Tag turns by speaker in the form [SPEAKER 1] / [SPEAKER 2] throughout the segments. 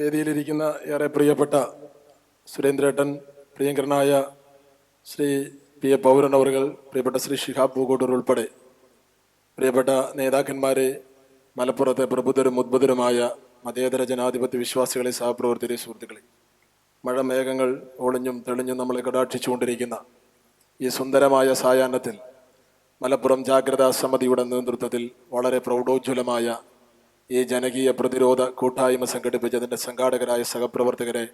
[SPEAKER 1] വേദിയിലിരിക്കുന്ന ഏറെ പ്രിയപ്പെട്ട സുരേന്ദ്രേട്ടൻ പ്രിയങ്കരനായ ശ്രീ പി എ പൗരൻ പ്രിയപ്പെട്ട ശ്രീ ഷിഹാബ് പൂക്കോട്ടൂർ ഉൾപ്പെടെ പ്രിയപ്പെട്ട നേതാക്കന്മാരെ മലപ്പുറത്തെ പ്രബുദ്ധരും ഉദ്ബുദ്ധരുമായ മതേതര ജനാധിപത്യ വിശ്വാസികളെ സഹപ്രവർത്തകരെ സുഹൃത്തുക്കളെ മഴമേഘങ്ങൾ ഒളിഞ്ഞും തെളിഞ്ഞും നമ്മളെ കടാക്ഷിച്ചുകൊണ്ടിരിക്കുന്ന ഈ സുന്ദരമായ സായാഹ്നത്തിൽ മലപ്പുറം ജാഗ്രതാ സമിതിയുടെ നേതൃത്വത്തിൽ വളരെ പ്രൗഢോജ്വലമായ ഈ ജനകീയ പ്രതിരോധ കൂട്ടായ്മ സംഘടിപ്പിച്ചതിന്റെ സംഘാടകരായ സഹപ്രവർത്തകരെ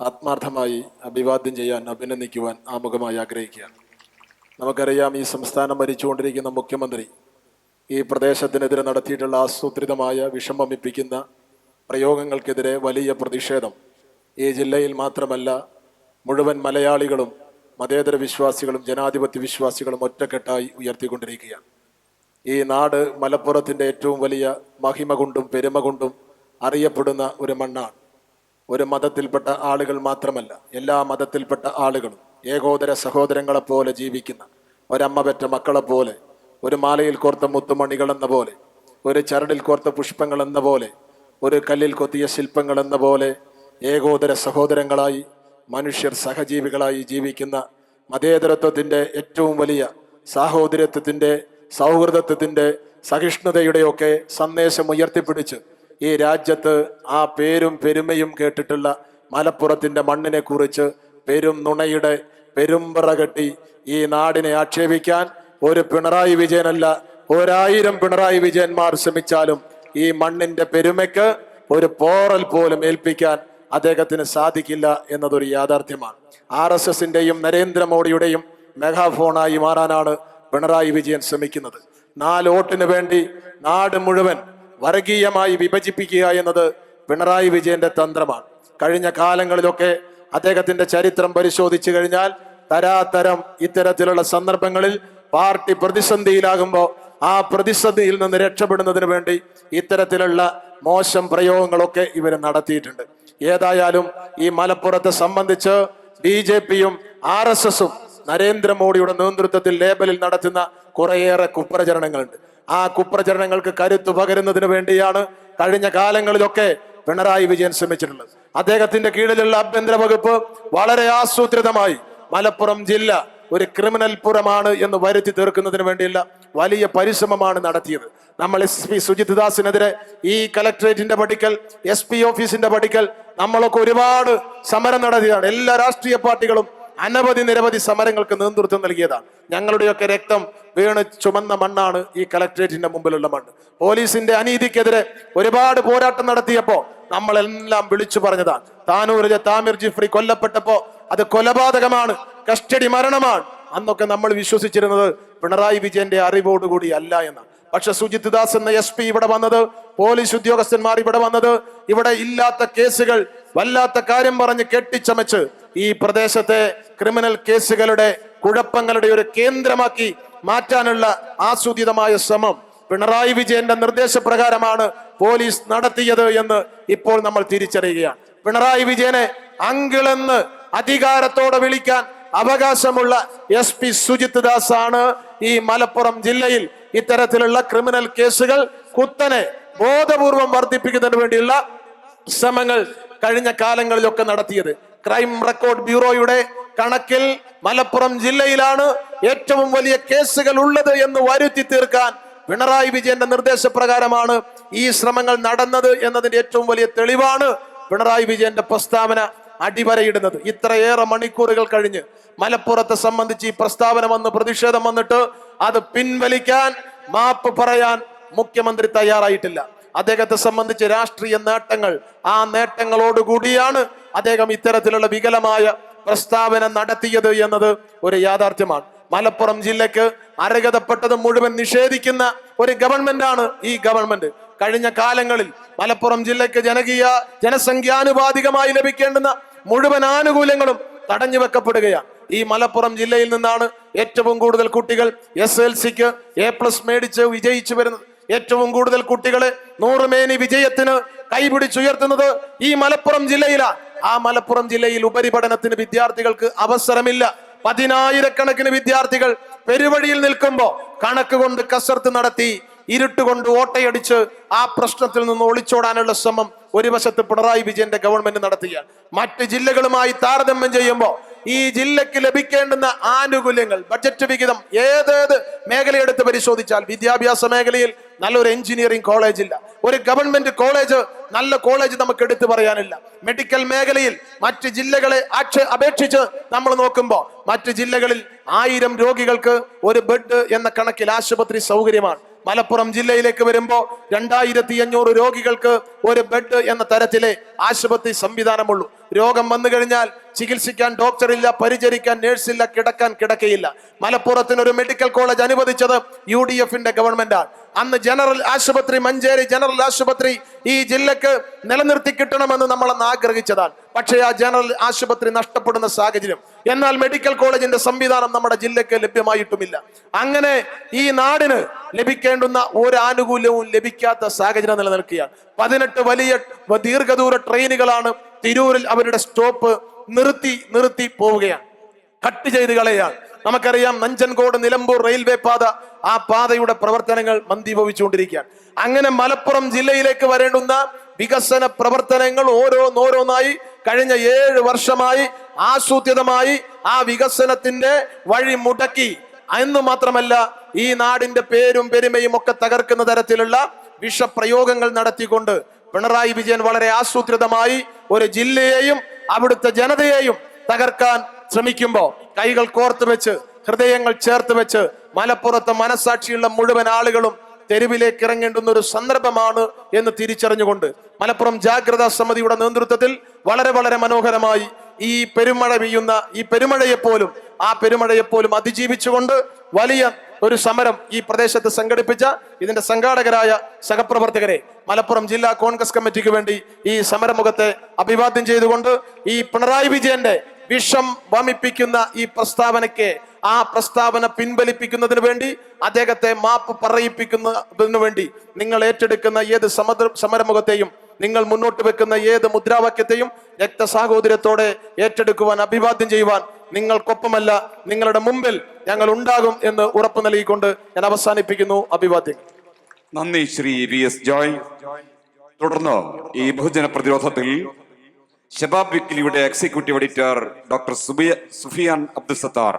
[SPEAKER 1] ആത്മാർത്ഥമായി അഭിവാദ്യം ചെയ്യാൻ അഭിനന്ദിക്കുവാൻ ആമുഖമായി ആഗ്രഹിക്കുകയാണ്. നമുക്കറിയാം ഈ സംസ്ഥാനം ഭരിച്ചുകൊണ്ടിരിക്കുന്ന മുഖ്യമന്ത്രി ഈ പ്രദേശത്തിനെതിരെ നടത്തിയിട്ടുള്ള ആസൂത്രിതമായ വിഷമമിപ്പിക്കുന്ന പ്രയോഗങ്ങൾക്കെതിരെ വലിയ പ്രതിഷേധം. ഈ ജില്ലയിൽ മാത്രമല്ല മുഴുവൻ മലയാളികളും മതേതര വിശ്വാസികളും ജനാധിപത്യ വിശ്വാസികളും ഒറ്റക്കെട്ടായി ഉയർത്തിക്കൊണ്ടിരിക്കുകയാണ്. ഈ നാട് മലപ്പുറത്തിന്റെ ഏറ്റവും വലിയ മഹിമ കൊണ്ടും പെരുമ കൊണ്ടും അറിയപ്പെടുന്ന ഒരു മണ്ണാണ്. ഒരു മതത്തിൽപ്പെട്ട ആളുകൾ മാത്രമല്ല എല്ലാ മതത്തിൽപ്പെട്ട ആളുകളും ഏകോദര സഹോദരങ്ങളെപ്പോലെ ജീവിക്കുന്ന ഒരമ്മ പെറ്റ മക്കളെപ്പോലെ ഒരു മാലയിൽ കോർത്ത മുത്തുമണികൾ എന്ന പോലെ ഒരു ചരടിൽ കോർത്ത പുഷ്പങ്ങൾ എന്ന പോലെ ഒരു കല്ലിൽ കൊത്തിയ ശില്പങ്ങൾ എന്ന പോലെ ഏകോദര സഹോദരങ്ങളായി മനുഷ്യർ സഹജീവികളായി ജീവിക്കുന്ന മതേതരത്വത്തിന്റെ ഏറ്റവും വലിയ സാഹോദര്യത്വത്തിന്റെ സൗഹൃദത്വത്തിന്റെ സഹിഷ്ണുതയുടെയൊക്കെ സന്ദേശം ഉയർത്തിപ്പിടിച്ച് ഈ രാജ്യത്ത് ആ പേരും പെരുമയും കേട്ടിട്ടുള്ള മലപ്പുറത്തിന്റെ മണ്ണിനെ കുറിച്ച് പെരും നുണയുടെ പെരുമ്പറ കെട്ടി ഈ നാടിനെ ആക്ഷേപിക്കാൻ ഒരു പിണറായി വിജയനല്ല ഒരായിരം പിണറായി വിജയന്മാർ ശ്രമിച്ചാലും ഈ മണ്ണിന്റെ പെരുമയ്ക്ക് ഒരു പോറൽ പോലും ഏൽപ്പിക്കാൻ അദ്ദേഹത്തിന് സാധിക്കില്ല എന്നതൊരു യാഥാർത്ഥ്യമാണ്. ആർ എസ് എസിന്റെയും നരേന്ദ്രമോദിയുടെയും മെഗാഫോണായി മാറാനാണ് പിണറായി വിജയൻ ശ്രമിക്കുന്നത്. നാല് വോട്ടിന് വേണ്ടി നാട് മുഴുവൻ വർഗീയമായി വിഭജിപ്പിക്കുക എന്നത് പിണറായി വിജയന്റെ തന്ത്രമാണ്. കഴിഞ്ഞ കാലങ്ങളിലൊക്കെ അദ്ദേഹത്തിന്റെ ചരിത്രം പരിശോധിച്ചു കഴിഞ്ഞാൽ തരാതരം ഇത്തരത്തിലുള്ള സന്ദർഭങ്ങളിൽ പാർട്ടി പ്രതിസന്ധിയിലാകുമ്പോൾ ആ പ്രതിസന്ധിയിൽ നിന്ന് രക്ഷപ്പെടുന്നതിന് വേണ്ടി ഇത്തരത്തിലുള്ള മോശം പ്രയോഗങ്ങളൊക്കെ ഇവർ നടത്തിയിട്ടുണ്ട്. ഏതായാലും ഈ മലപ്പുറത്തെ സംബന്ധിച്ച് ബി ജെ പിയും ആർ എസ് എസും നരേന്ദ്രമോദിയുടെ നേതൃത്വത്തിൽ ലേബലിൽ നടത്തുന്ന കുറേയേറെ കുപ്രചരണങ്ങളുണ്ട്. ആ കുപ്രചരണങ്ങൾക്ക് കരുത്തു പകരുന്നതിന് വേണ്ടിയാണ് കഴിഞ്ഞ കാലങ്ങളിലൊക്കെ പിണറായി വിജയൻ ശ്രമിച്ചിട്ടുള്ളത്. അദ്ദേഹത്തിന്റെ കീഴിലുള്ള ആഭ്യന്തര വകുപ്പ് വളരെ ആസൂത്രിതമായി മലപ്പുറം ജില്ല ഒരു ക്രിമിനൽ പുറമാണ് എന്ന് വരുത്തി തീർക്കുന്നതിന് വേണ്ടിയുള്ള വലിയ പരിശ്രമമാണ് നടത്തിയത്. നമ്മൾ എസ് പി സുജിത് ദാസിനെതിരെ ഈ കലക്ടറേറ്റിന്റെ പടിക്കൽ എസ് പി ഓഫീസിന്റെ പടിക്കൽ നമ്മളൊക്കെ ഒരുപാട് സമരം നടത്തിയതാണ്. എല്ലാ രാഷ്ട്രീയ പാർട്ടികളും അനവധി നിരവധി സമരങ്ങൾക്ക് നേതൃത്വം നൽകിയതാണ്. ഞങ്ങളുടെയൊക്കെ രക്തം വീണ് ചുമന്ന മണ്ണാണ് ഈ കലക്ട്രേറ്റിന്റെ മുമ്പിലുള്ള മണ്ണ്. പോലീസിന്റെ അനീതിക്കെതിരെ ഒരുപാട് പോരാട്ടം നടത്തിയപ്പോ നമ്മളെല്ലാം വിളിച്ചു പറഞ്ഞതാണ്. താനൂരിലെ താമിർ ജിഫ്രി കൊല്ലപ്പെട്ടപ്പോ അത് കൊലപാതകമാണ് കസ്റ്റഡി മരണമാണ് അന്നൊക്കെ നമ്മൾ വിശ്വസിച്ചിരുന്നത് പിണറായി വിജയന്റെ അറിവോടുകൂടി അല്ല എന്ന് പക്ഷെ സുജിത് ദാസ് എന്ന എസ് പി ഇവിടെ വന്നത് പോലീസ് ഉദ്യോഗസ്ഥന്മാർ ഇവിടെ വന്നത് ഇവിടെ ഇല്ലാത്ത കേസുകൾ വല്ലാത്ത കാര്യം പറഞ്ഞ് കെട്ടിച്ചമച്ച് ഈ പ്രദേശത്തെ ക്രിമിനൽ കേസുകളുടെ കുഴപ്പങ്ങളുടെ ഒരു കേന്ദ്രമാക്കി മാറ്റാനുള്ള ആസൂതിതമായ ശ്രമം പിണറായി വിജയന്റെ നിർദ്ദേശപ്രകാരമാണ് പോലീസ് നടത്തിയത് എന്ന് ഇപ്പോൾ നമ്മൾ തിരിച്ചറിയുകയാണ്. പിണറായി വിജയനെ അങ്കിളെന്ന് അധികാരത്തോടെ വിളിക്കാൻ അവകാശമുള്ള എസ് പി സുജിത് ദാസ് ആണ് ഈ മലപ്പുറം ജില്ലയിൽ ഇത്തരത്തിലുള്ള ക്രിമിനൽ കേസുകൾ കുത്തനെ ബോധപൂർവം വർദ്ധിപ്പിക്കുന്നതിന് വേണ്ടിയുള്ള ശ്രമങ്ങൾ കഴിഞ്ഞ കാലങ്ങളിലൊക്കെ നടത്തിയത്. ക്രൈം റെക്കോർഡ് ബ്യൂറോയുടെ കണക്കിൽ മലപ്പുറം ജില്ലയിലാണ് ഏറ്റവും വലിയ കേസുകൾ ഉള്ളത് എന്ന് വരുത്തി തീർക്കാൻ പിണറായി വിജയന്റെ നിർദ്ദേശപ്രകാരമാണ് ഈ ശ്രമങ്ങൾ നടന്നത് എന്നതിന്റെ ഏറ്റവും വലിയ തെളിവാണ് പിണറായി വിജയന്റെ പ്രസ്താവന അടിവരയിടുന്നത്. ഇത്രയേറെ മണിക്കൂറുകൾ കഴിഞ്ഞ് മലപ്പുറത്തെ സംബന്ധിച്ച് ഈ പ്രസ്താവന വന്ന് പ്രതിഷേധം വന്നിട്ട് അത് പിൻവലിക്കാൻ മാപ്പ് പറയാൻ മുഖ്യമന്ത്രി തയ്യാറായിട്ടില്ല. അദ്ദേഹത്തെ സംബന്ധിച്ച് രാഷ്ട്രീയ നേട്ടങ്ങൾ ആ നേട്ടങ്ങളോടുകൂടിയാണ് അദ്ദേഹം ഇത്തരത്തിലുള്ള വികലമായ പ്രസ്താവന നടത്തിയത് എന്നത് ഒരു യാഥാർത്ഥ്യമാണ്. മലപ്പുറം ജില്ലക്ക് അർഹതപ്പെട്ടത് മുഴുവൻ നിഷേധിക്കുന്ന ഒരു ഗവൺമെന്റാണ് ഈ ഗവൺമെന്റ്. കഴിഞ്ഞ കാലങ്ങളിൽ മലപ്പുറം ജില്ലക്ക് ജനകീയ ജനസംഖ്യാനുപാതികമായി ലഭിക്കേണ്ടുന്ന മുഴുവൻ ആനുകൂല്യങ്ങളും തടഞ്ഞു വെക്കപ്പെടുകയാണ്. ഈ മലപ്പുറം ജില്ലയിൽ നിന്നാണ് ഏറ്റവും കൂടുതൽ കുട്ടികൾ എസ് എൽ സിക്ക് എ പ്ലസ് മേടിച്ച് വിജയിച്ചു വരുന്നത്. ഏറ്റവും കൂടുതൽ കുട്ടികളെ നൂറുമേനി വിജയത്തിന് കൈപിടിച്ചുയർത്തുന്നത് ഈ മലപ്പുറം ജില്ലയിലാണ് ആ മലപ്പുറം ജില്ലയിൽ ഉപരിപഠനത്തിന് വിദ്യാർത്ഥികൾക്ക് അവസരമില്ല. പതിനായിരക്കണക്കിന് വിദ്യാർത്ഥികൾ പെരുവഴിയിൽ നിൽക്കുമ്പോ കണക്ക് കൊണ്ട് കസർത്ത് നടത്തി ഇരുട്ടുകൊണ്ട് ഓട്ടയടിച്ച് ആ പ്രശ്നത്തിൽ നിന്ന് ഒളിച്ചോടാനുള്ള ശ്രമം ഒരു വശത്ത് പിണറായി വിജയന്റെ ഗവൺമെന്റ് നടത്തുകയാണ് മറ്റ് ജില്ലകളുമായി താരതമ്യം ചെയ്യുമ്പോൾ ഈ ജില്ലയ്ക്ക് ലഭിക്കേണ്ടുന്ന ആനുകൂല്യങ്ങൾ ബഡ്ജറ്റ് വിഹിതം ഏതേത് മേഖലയെടുത്ത് പരിശോധിച്ചാൽ വിദ്യാഭ്യാസ മേഖലയിൽ നല്ലൊരു എഞ്ചിനീയറിംഗ് കോളേജ് ഇല്ല. ഒരു ഗവൺമെന്റ് കോളേജ് നല്ല കോളേജ് നമുക്ക് എടുത്തു പറയാനില്ല. മെഡിക്കൽ മേഖലയിൽ മറ്റ് ജില്ലകളെ അപേക്ഷിച്ച് നമ്മൾ നോക്കുമ്പോൾ മറ്റ് ജില്ലകളിൽ ആയിരം രോഗികൾക്ക് ഒരു ബെഡ് എന്ന കണക്കിൽ ആശുപത്രി സൗകര്യമാണ്. മലപ്പുറം ജില്ലയിലേക്ക് വരുമ്പോൾ രണ്ടായിരത്തി അഞ്ഞൂറ് രോഗികൾക്ക് ഒരു ബെഡ് എന്ന തരത്തിലെ ആശുപത്രി സംവിധാനമുള്ളൂ. രോഗം വന്നു കഴിഞ്ഞാൽ ചികിത്സിക്കാൻ ഡോക്ടറില്ല പരിചരിക്കാൻ നേഴ്സില്ല കിടക്കാൻ കിടക്കയില്ല. മലപ്പുറത്തിന് ഒരു മെഡിക്കൽ കോളേജ് അനുവദിച്ചത് യു ഡി എഫിന്റെ ഗവൺമെന്റാണ്. അന്ന് ജനറൽ ആശുപത്രി മഞ്ചേരി ജനറൽ ആശുപത്രി ഈ ജില്ലക്ക് നിലനിർത്തി കിട്ടണമെന്ന് നമ്മൾ അന്ന് ആഗ്രഹിച്ചതാണ്. പക്ഷേ ആ ജനറൽ ആശുപത്രി നഷ്ടപ്പെടുന്ന സാഹചര്യം. എന്നാൽ മെഡിക്കൽ കോളേജിന്റെ സംവിധാനം നമ്മുടെ ജില്ലക്ക് ലഭ്യമായിട്ടുമില്ല. അങ്ങനെ ഈ നാടിന് ലഭിക്കേണ്ടുന്ന ഒരു ആനുകൂല്യവും ലഭിക്കാത്ത സാഹചര്യം നിലനിൽക്കുകയാണ്. പതിനെട്ട് വലിയ ദീർഘദൂര ട്രെയിനുകളാണ് തിരൂരിൽ അവരുടെ സ്റ്റോപ്പ് നിർത്തി നിർത്തി പോവുകയാണ്. കട്ട് ചെയ്ത് കളയുക. നമുക്കറിയാം നഞ്ചൻകോട് നിലമ്പൂർ റെയിൽവേ പാത ആ പാതയുടെ പ്രവർത്തനങ്ങൾ മന്ദീഭവിച്ചുകൊണ്ടിരിക്കുകയാണ്. അങ്ങനെ മലപ്പുറം ജില്ലയിലേക്ക് വരേണ്ടുന്ന വികസന പ്രവർത്തനങ്ങൾ ഓരോന്നോരോന്നായി കഴിഞ്ഞ ഏഴ് വർഷമായി ആസൂത്രിതമായി ആ വികസനത്തിന്റെ വഴി മുടക്കി. എന്ന് മാത്രമല്ല ഈ നാടിന്റെ പേരും പെരുമയും ഒക്കെ തകർക്കുന്ന തരത്തിലുള്ള വിഷപ്രയോഗങ്ങൾ നടത്തിക്കൊണ്ട് പിണറായി വിജയൻ വളരെ ആസൂത്രിതമായി ഒരു ജില്ലയെയും അവിടുത്തെ ജനതയെയും തകർക്കാൻ ശ്രമിക്കുമ്പോൾ കൈകൾ കോർത്ത് വെച്ച് ഹൃദയങ്ങൾ ചേർത്ത് വെച്ച് മലപ്പുറത്തെ മനസാക്ഷിയുള്ള മുഴുവൻ ആളുകളും തെരുവിലേക്ക് ഇറങ്ങേണ്ടുന്ന ഒരു സന്ദർഭമാണ് എന്ന് തിരിച്ചറിഞ്ഞുകൊണ്ട് മലപ്പുറം ജാഗ്രതാ സമിതിയുടെ നേതൃത്വത്തിൽ വളരെ വളരെ മനോഹരമായി ഈ പെരുമഴ പെയ്യുന്ന ഈ പെരുമഴയെപ്പോലും ആ പെരുമഴയെപ്പോലും അതിജീവിച്ചുകൊണ്ട് വലിയ ഒരു സമരം ഈ പ്രദേശത്ത് സംഘടിപ്പിച്ച ഇതിന്റെ സംഘാടകരായ സഹപ്രവർത്തകരെ മലപ്പുറം ജില്ലാ കോൺഗ്രസ് കമ്മിറ്റിക്ക് വേണ്ടി ഈ സമരമുഖത്തെ അഭിവാദ്യം ചെയ്തുകൊണ്ട് ഈ പിണറായി വിജയന്റെ വിഷം വമിപ്പിക്കുന്ന ഈ പ്രസ്താവനയ്ക്ക് ആ പ്രസ്താവന പിൻവലിപ്പിക്കുന്നതിന് വേണ്ടി അദ്ദേഹത്തെ മാപ്പ് പറയിപ്പിക്കുന്നതിനു വേണ്ടി നിങ്ങൾ ഏറ്റെടുക്കുന്ന ഏത് സമദ്ര സമരമുഖത്തെയും നിങ്ങൾ മുന്നോട്ട് വെക്കുന്ന ഏത് മുദ്രാവാക്യത്തെയും രക്തസാഹോദര്യത്തോടെ ഏറ്റെടുക്കുവാൻ അഭിവാദ്യം ചെയ്യുവാൻ നിങ്ങൾക്കൊപ്പമല്ല നിങ്ങളുടെ മുമ്പിൽ ഞങ്ങൾ ഉണ്ടാകും എന്ന് ഉറപ്പ് നൽകിക്കൊണ്ട് ഞാൻ അവസാനിപ്പിക്കുന്നു അഭിവാദ്യം
[SPEAKER 2] നന്ദി ശ്രീ വി എസ് ജോയ്. തുടർന്ന് ഈ ബഹുജന പ്രതിരോധത്തിൽ Shabab വിക്കിലിയുടെ executive editor doctor Subiya Sufiyan Abdul Sattar.